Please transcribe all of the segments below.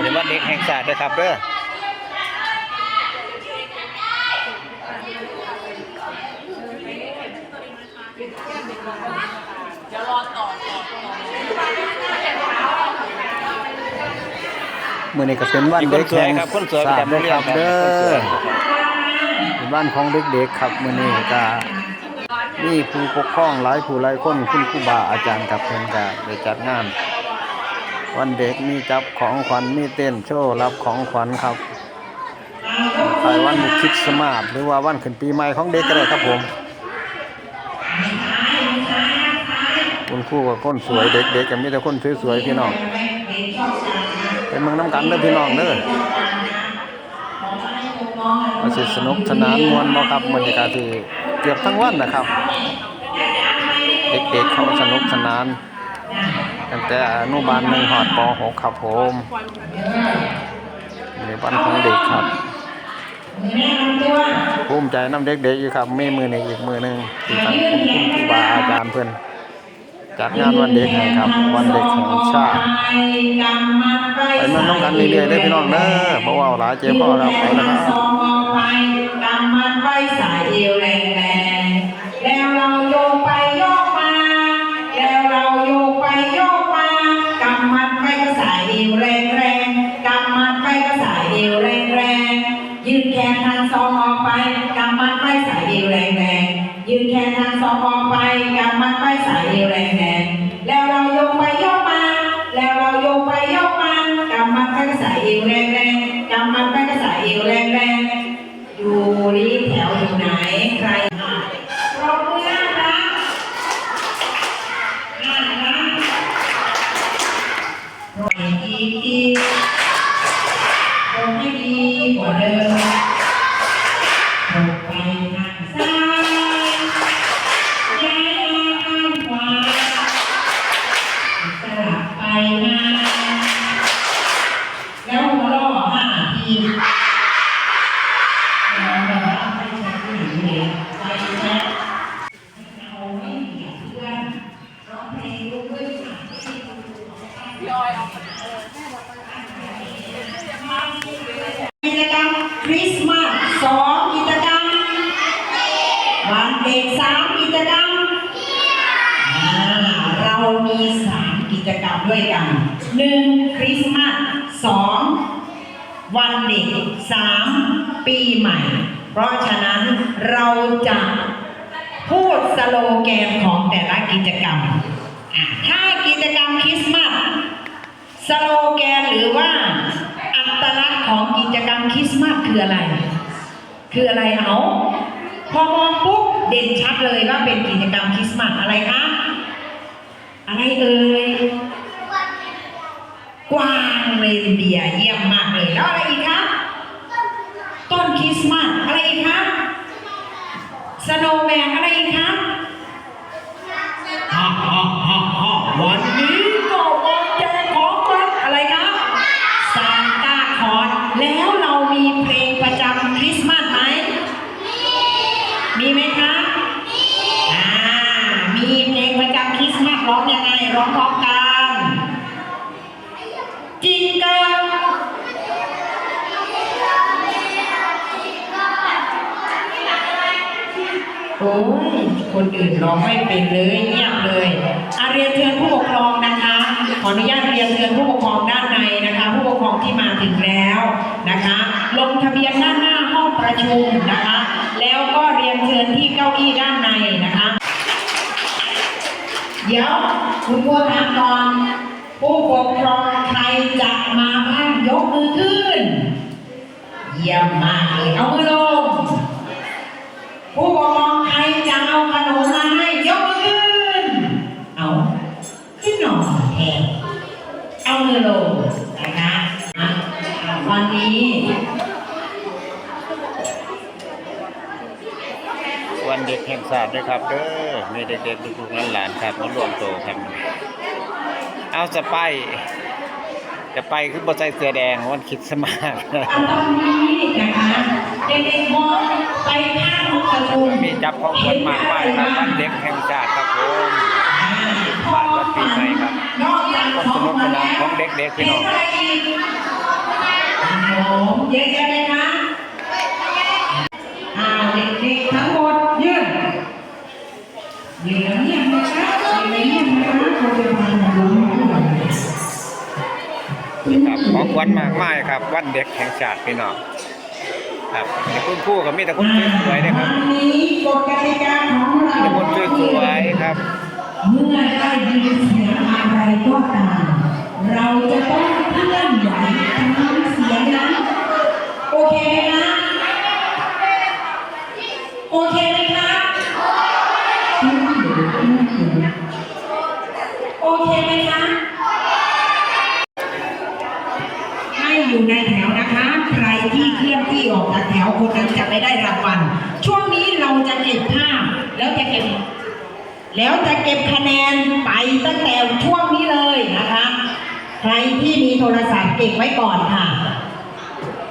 หรือว่าเด็กแห่งชาติด้วยครับเด้อเมื้อนี้ก็เป็นวันเด็กแห่งสวยชาปติด้วยครับเด้อเป็นบ้านของเด็กๆครับมื้อนี้ก็มีผู้ปกครองหลายผู้หลายคนคุณครูบาอาจารย์กับเพิ่อนก็ได้จัดงาน วันเด็กมีจับของขวัญมีเต้นโชว์รับของขวัญครับใครวันคริดสต์มาสหรือว่าวันขึ้นปีใหม่ของเด็กก็ได้ครับผมคุณครูกับคนสวยเด็กๆก็มีแต่คนสวยๆพี่น้องเป็นเมืองน้ำกันเด้อพี่น้องเด้อมาสิสนุกสนานมวนบ่ครับบรรยากาศที่เกือบทั้งวันนะครับ เด็กๆเขาสนุกสนาน ตั้งแต่อนุบาลหนึ่งหอดป .6 ครับผมในวันของเด็กครับภูมิใจน้ำเด็กๆอยู่ครับมีมือหนึ่งอีกมือหนึ่งที่ทางคุณครูบาอาจารย์เพื่อนจัดงานวันเด็กให้ครับ วันเด็กแห่งชาติไปมืองน้องกันเรื่อยๆได้พี่น้องเด้อเพราะว่าหลายเจ็บพ่อครับไปแล้วครับ ยกไปโยกมากำมันไปก็สายเอวแรงๆกำมันไปก็สายเอวแรงๆอยู่รีแถวอยู่ไหนใครปรบมือน่ารักน่ารักปล่อยอีกทีปล่อยให้ดีกว่าเดิม มีสามกิจกรรมด้วยกันหนึ่งคริสต์มาสสองวันเด็กสามปีใหม่ เพราะฉะนั้นเราจะพูดสโลแกนของแต่ละกิจกรรม ถ้ากิจกรรมคริสต์มาสสโลแกนหรือว่า อัตลักษณ์ของกิจกรรมคริสต์มาสคืออะไร คืออะไรเอาพอมองปุ๊บเด่นชัดเลยว่าเป็นกิจกรรมคริสต์มาสอะไรคะ อะไรเอ่ยกวางเรนเดียร์เยี่ยมมากเลยแล้วอะไรอีกคะต้นคริสต์มาสอะไรอีกคะสโนว์แมนอะไรอีกคะ ฮ่าฮ่าฮ่าฮ่าวันนี้ก็วันแจกของวันอะไรครับซานต้าคลอสแล้วเรามีเพลงประจำคริสต์มาสไหม มีไหมคะอ่า มีเพลงประจำค ร้องยังไงร้องพร้อมกันจิงเกิลโอ้ยคนอื่นร้องไม่เป็นเลยเงียบเลยอาเรียนเชิญผู้ปกครองนะคะ ขออนุญาตเรียนเชิญผู้ปกครองด้านในนะคะ ผู้ปกครองที่มาถึงแล้วนะคะ ลงทะเบียนด้านหน้าห้องประชุมนะคะ แล้วก็เรียนเชิญที่เก้าอี้ด้านในนะคะ เดี๋ยวคุณครูถามก่อน ผู้ปกครองใครจะมาบ้างยกมือขึ้น เยี่ยมมากเลยเอามือลง ผู้ปกครองใครจะเอาขนมมาให้ยกมือขึ้น เอาขึ้นหน่อยแทนเอามือลงนะคะอะวันนี้ วันเด็ก แห่งชาติด้วยครับเด้อมีเด็กๆลูกๆหลานๆครับมารวมตัวกันเอาจะไปจะไปคือบ่ใส่เสื้อแดงวันคริดสต์มาสอันตอนนี้นะคะเด็กๆมองไปข้างห้องประชุมมีจับของขวัญมากมายครับวันเด็กแห่งชาติครับผมบ้านวัดปีใหม่ครับนอกจากความสนุกสนานของเด็กๆพี่น้องผมเยอะแยะเลยนะ ของขวัญมากมายครับ วันเด็กแห่งชาติพี่น้องครับมีคุณครูกับมีแต่คนสวยๆนะครับวันนี้กฎกติกาของเรามีแต่คนสวยๆครับ เมื่อได้ยินเสียงอะไรก็ตามเราจะต้องเคลื่อนไหวตามเสียงนั้นโอเคไหมคะโอเคไหมคะโอเคไหมคะ ให้อยู่ในแถวนะคะ ใครที่เคลื่อนที่ออกจากแถวคนนั้นจะไม่ได้รางวัล ช่วงนี้เราจะเก็บภาพแล้วจะเก็บ แล้วจะเก็บคะแนนไปตั้งแต่ช่วงนี้เลยนะคะ ใครที่มีโทรศัพท์เก็บไว้ก่อนค่ะ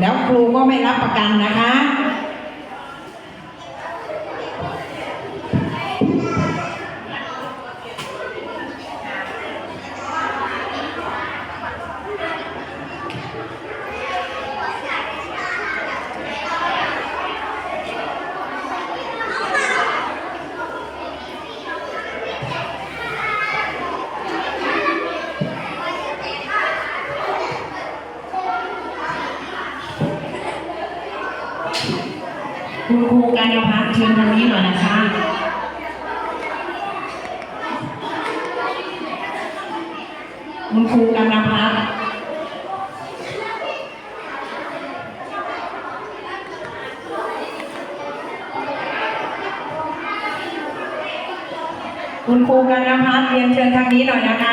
แล้วครูก็ไม่รับประกันนะคะ คุณครูการยพัฒน์เชิญทางนี้หน่อยนะคะคุณครูการยพัฒน์คุณครูการยพัฒน์เรียนเชิญทางนี้หน่อยนะคะ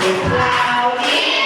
Cloudy.